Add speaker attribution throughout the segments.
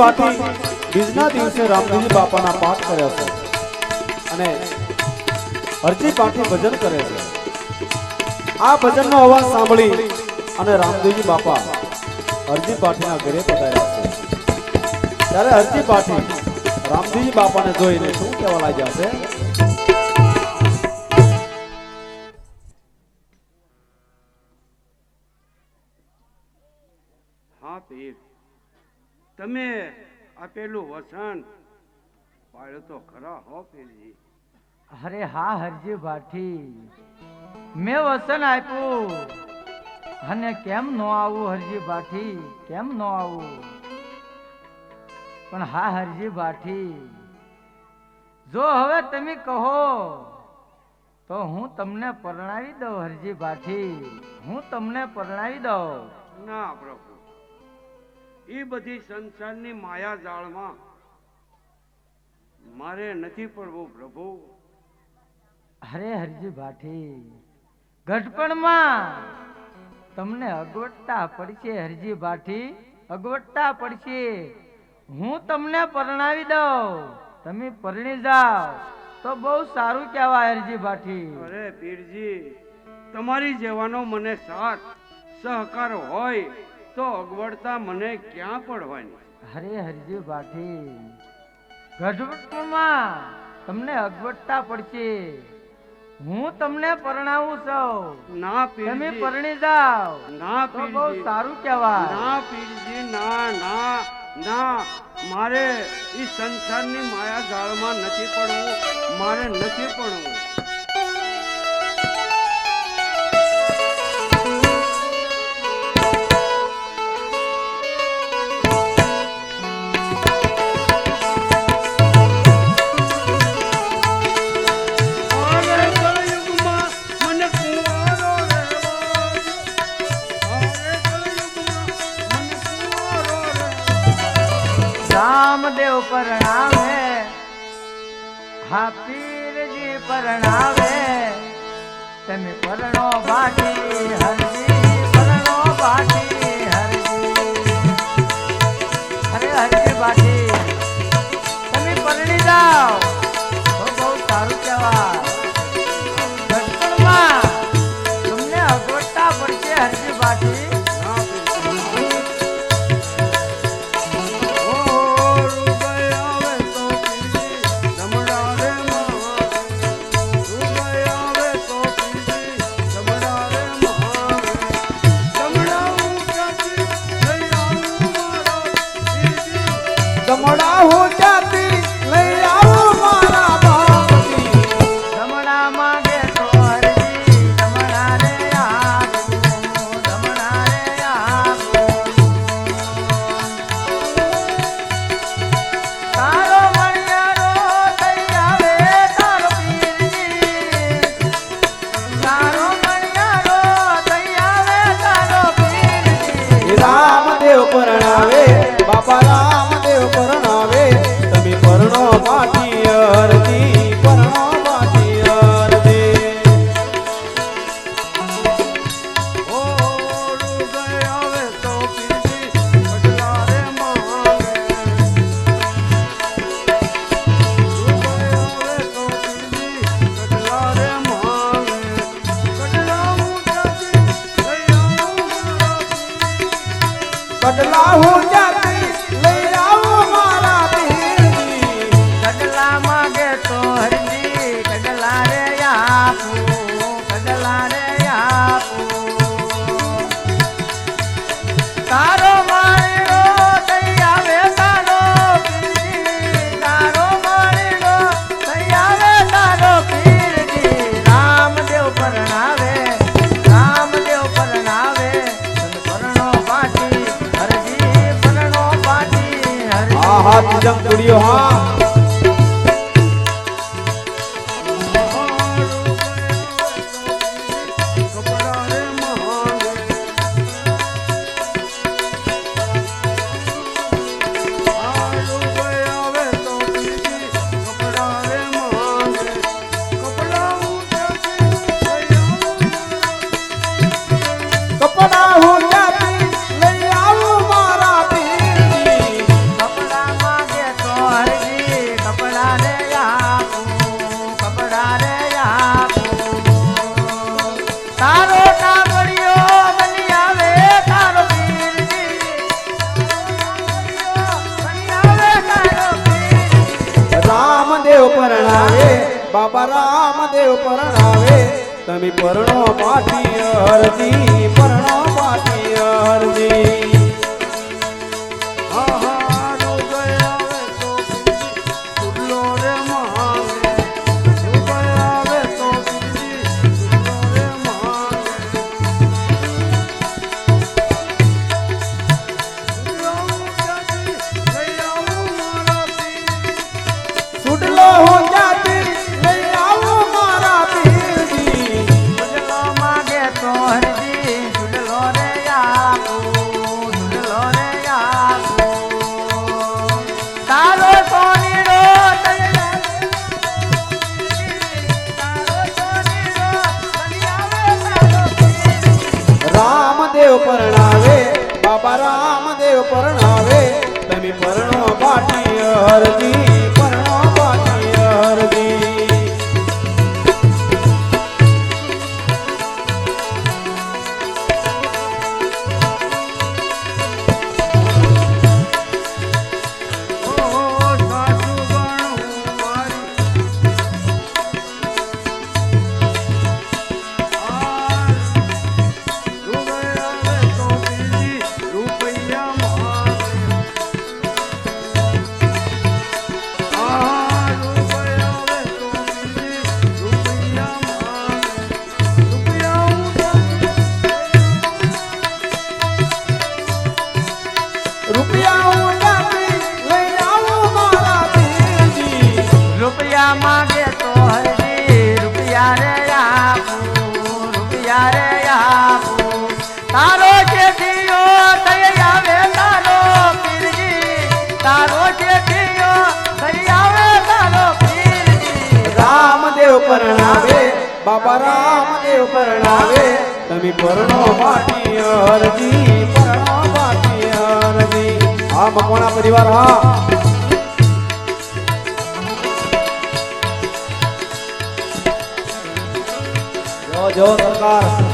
Speaker 1: પાઠી બીજના દિવસે રામદેવજી બાપાના પાઠ કર્યા છે. અને અરજી પાઠી ભજન કરે છે. આ ભજનનો અવાજ સાંભળી અને રામદેવજી બાપા અરજી પાઠીના ઘરે પધાર્યા છે. ત્યારે અરજી પાઠી રામદેવજી બાપાને જોઈને શું કહેવા લાગ્યા છે?
Speaker 2: હા પીર તમે આપેલું વસન પાડ્યો તો ખરા હો પીરજી
Speaker 3: અરે હા હરજી ભાઠી. મેં વસન આપ્યું. અને કેમ નો આવું હરજી ભાઠી? કેમ નો આવું? પણ હા હરજી ભાઠી. જો હવે તમે કહો તો હું તમને પરણાવી દઉં હરજી ભાઠી. હું તમને પરણાવી દઉં.
Speaker 2: ના પ્રભુ. એ બધી સંસારની માયા જાળમાં મારે નથી પડવું પ્રભુ.
Speaker 3: અરે હરજી ભાઠી ઘટપણમાં તમને અગવડતા પડશે હરજી ભાઠી અગવડતા પડશે. હું તમને પરણાવી દઉં તમે પરણી જાઓ તો બહુ સારું કહેવાય હરજી ભાઠી
Speaker 2: અરે પીરજી તમારી જેવાનો મને સાથ સહકાર હોય તો અગવડતા મને ક્યાં પડવાની?
Speaker 3: અરે હરજી ભાઠી ગઢમાં તમને અગવડતા પડશે. હું તમને પરણાવું છું.
Speaker 2: ના
Speaker 3: તમે પરણી જાઓ.
Speaker 2: ના
Speaker 3: તો બહુ સારું કહેવાય.
Speaker 2: ના પીરજી ના ના ના. મારે ઈ સંસારની માયા જાળમાં નથી પડવું. મારે નથી પડવું.
Speaker 3: પરણાવે. હા, પીરજી પરણાવે. તમે પરણો બાટી, હરજી, પરણો બાટી, હરજી. અરે, હરજી બાટી. તમે પરણી જાઓ.
Speaker 2: પીરજી
Speaker 1: પરણાવે બાબા રામદેવ પરણાવે તમે પરણો પાટી હરજી પરણો પાટી હરજી પરણાવે બાબા રામદેવ પરણાવે તમે પરણો પાટી હરજી પરણો પાટી હરજી હા, મકવાણા પરિવાર, હા. જો, સરકાર.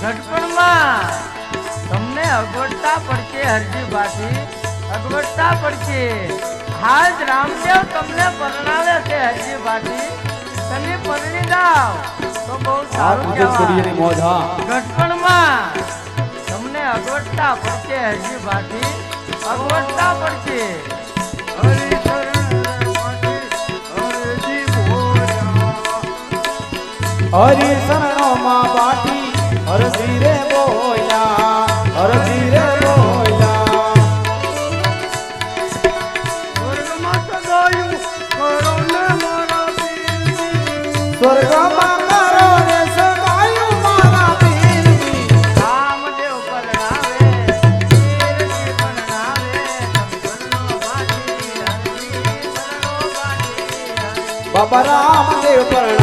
Speaker 3: ઝટપણમાં તમને અગવડતા પડશે હરજીભાથી અગવડતા પડશે. હાજ રામદેવ તમને પરણાવે છે હરજીભાથી તમે પરણી જાઓ. તો બહુ સારું કહેવાય ઘટપણમાં તમને અગવડતા પડશે હરજીભાથી અગવડતા પડશે.
Speaker 1: હરી શરણો માં બાટી હરસી રે બોયા હરસી રે બાબા રામદેવ પરણા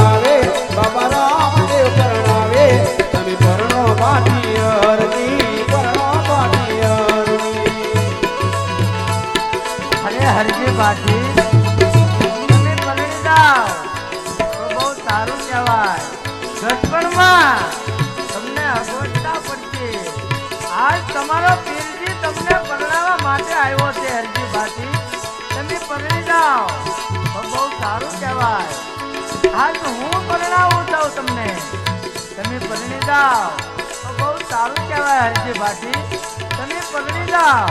Speaker 3: બાજી તમે તો બહુ સારું કહેવાય. ઘટપણમાં તમને અગવડતા પડશે. આજ તમારો પીરજી તમને પરણાવવા માટે આવ્યો છે હરજી ભાટી તમે પરણી જાઓ. તો બહુ સારું કહેવાય. હાલ હું પરણાવું છું તમને. તમે પરણી જાઓ. તો બહુ સારું કહેવાય હરજી ભાટી તમે પરણી જાઓ.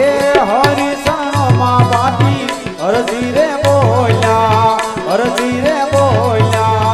Speaker 1: એ હરિશરણો માં પાટી અરજી રે બોલ્યા અરજી રે બોલ્યા.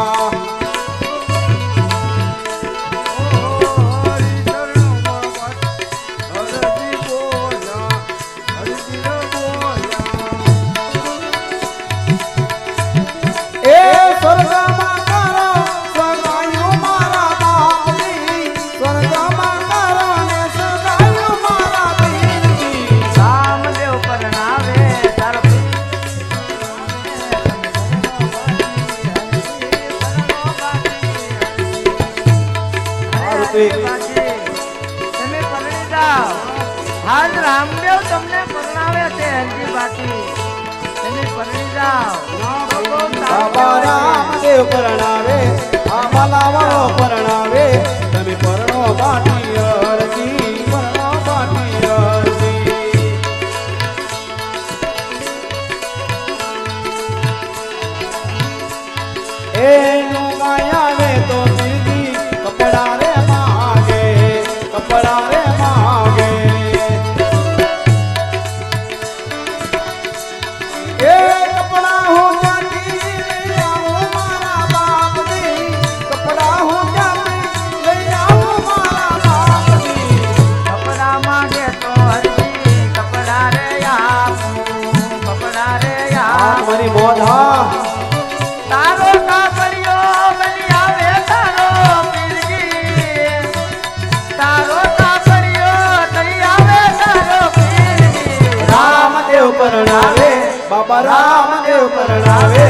Speaker 1: બાબા રામદેવ પરણાવે.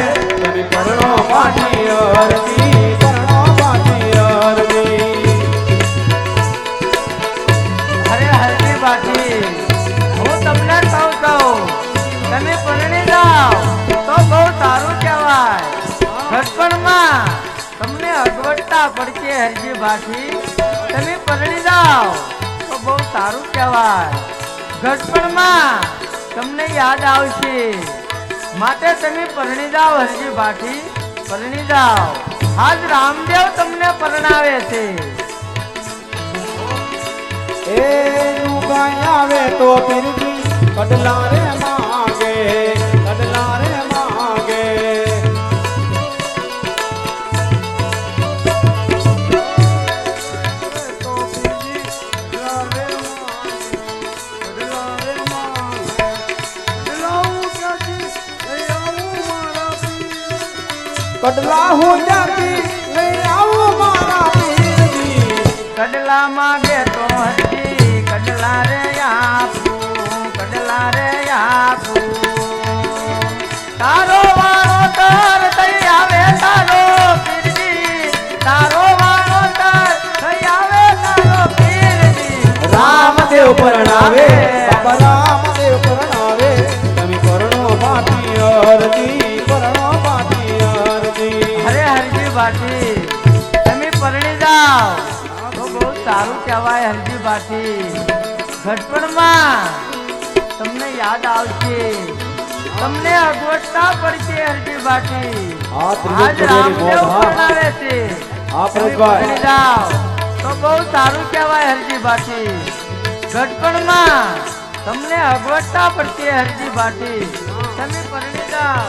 Speaker 3: અરે હરજી બાજી, હું તમને કહું છું તમે પરણી જાઓ, તો બહુ સારું કહેવાય. ઘટપણમાં તમને અગવડતા પડશે હરજી બાજી. તમે પરણી જાઓ, તો બહુ સારું કહેવાય. ઘટપણમાં તમને યાદ આવશે. માટે તમે પરણી જાઓ હરજી બાટી પરણી જાઓ આજ રામદેવ તમને પરણાવે છે.
Speaker 1: એ આવે તો પીરજી કટલા રે માગે. કડલા હું જાતી નહીં આવું મારા પીરજી
Speaker 3: કડલા માગે તો હરજી, કડલા રે આપું, કડલા રે આપું. તારો વાળો તર થઈ આવે તારો પીરજી. તારો વાળો તર થઈ આવે તારો પીરજી.
Speaker 1: રામદેવ પરણાવે
Speaker 3: સારું કહેવાય હરજી બાટી ઘટપણમાં તમને યાદ આવશે. તમને અગવડતા પડશે હરજી બાટી આજ રામદેવ
Speaker 1: હા.
Speaker 3: છે. તો બહુ સારું કહેવાય હરજી બાટી ઘટપણમાં તમને અગવડતા પડશે હરજી બાટી તમે પરણી જાઓ.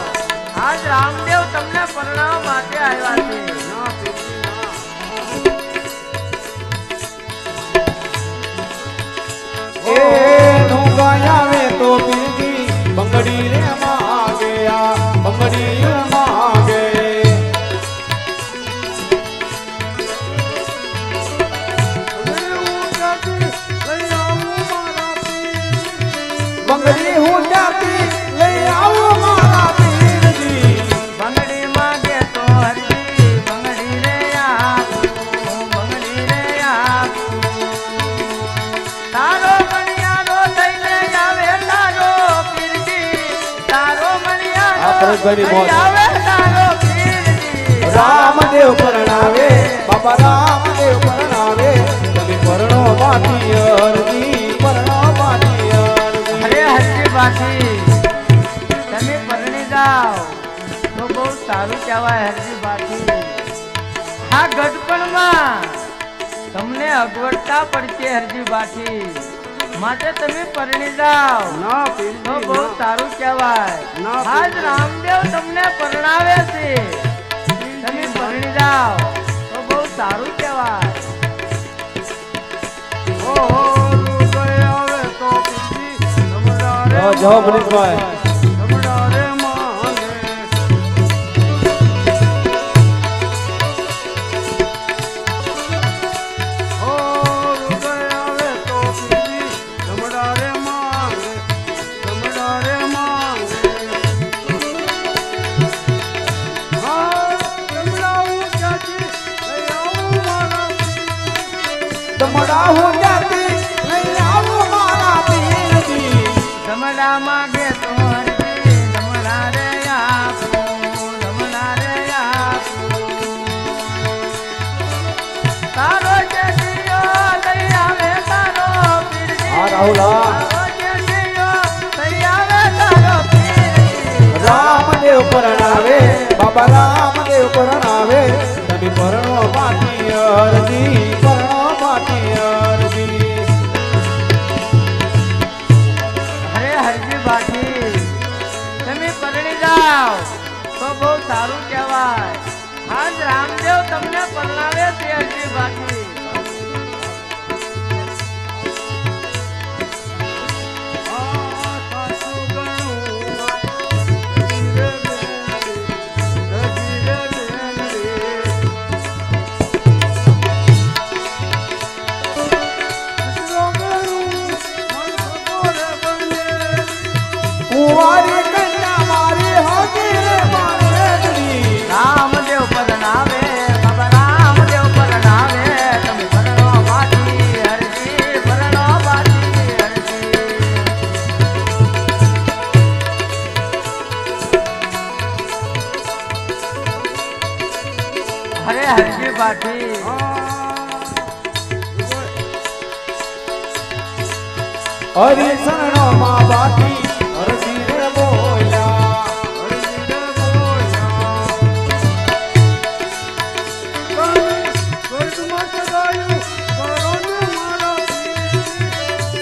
Speaker 3: આજ રામદેવ તમને પરણાવવા માટે આવ્યા છે.
Speaker 1: બંગડી રે માં આ. બંગડી મોજ
Speaker 3: પીરજી.
Speaker 1: રામદેવ પરણાવે બાબા રામદેવ પરણાવે તમે પરણો બાકી અરજી પરણો માથી
Speaker 3: અરે હરજી બાકી. તમે પરણી જાઓ તો બહુ સારું કહેવાય હરજી બાકી. આ ગઢપણમાં તમને અગવડતા પડશે હરજી બાકી. માટે તમે પરણી જાઓ.
Speaker 2: ના
Speaker 3: તો બહુ સારું કહેવાય.
Speaker 2: ના,
Speaker 3: આજ રામદેવ તમને પરણાવે છે. તમે પરણી જાઓ. તો બહુ સારું કહેવાય.
Speaker 2: ઓહો, જવાબ આવે
Speaker 1: રાહુલ, રામદેવ પરણાવે બાબા રામદેવ પરણાવે તમે પરણો માટી અરજી પરણો માટી અરજી.
Speaker 3: અરે હરજી બાકી. તમે પરણી જાઓ. તો બહુ સારું કહેવાય. આજ રામદેવ તમને પરણાવે તે હરજી બાકી.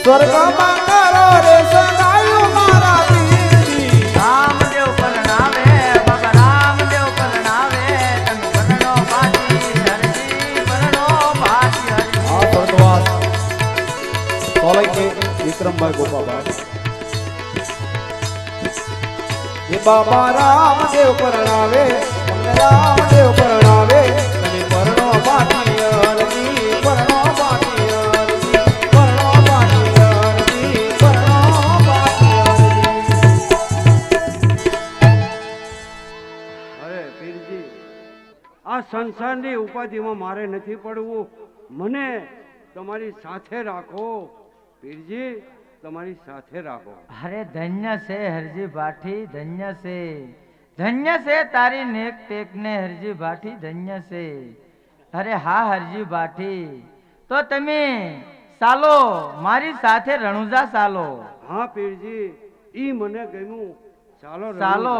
Speaker 1: સ્વર્ગમાં કરો રે સદાયું મારા પીરજી
Speaker 3: રામદેવ પરણાવે બાબા રામદેવ પરણાવે તમે પરણો બાકી હરજી પરણો હરજી.
Speaker 1: આ સોલંકી વિક્રમભાઈ ગોપાભાઈ એ બાબા રામદેવ પરણાવે રામદેવ પરણાવે.
Speaker 2: સંસારની ઉપાધિમાં મારે નથી પડવું. મને તમારી સાથે રાખો. પીરજી તમારી સાથે રાખો.
Speaker 3: અરે ધન્ય છે હરજી ભાઠી ધન્ય છે. ધન્ય છે તારી નેક ટેક ને હરજી ભાઠી ધન્ય છે. અરે હા હરજી ભાઠી. તો તમે ચાલો મારી સાથે રણુજા ચાલો
Speaker 2: હા પીરજી ઈ મને ગમ્યું. ચાલો
Speaker 3: ચાલો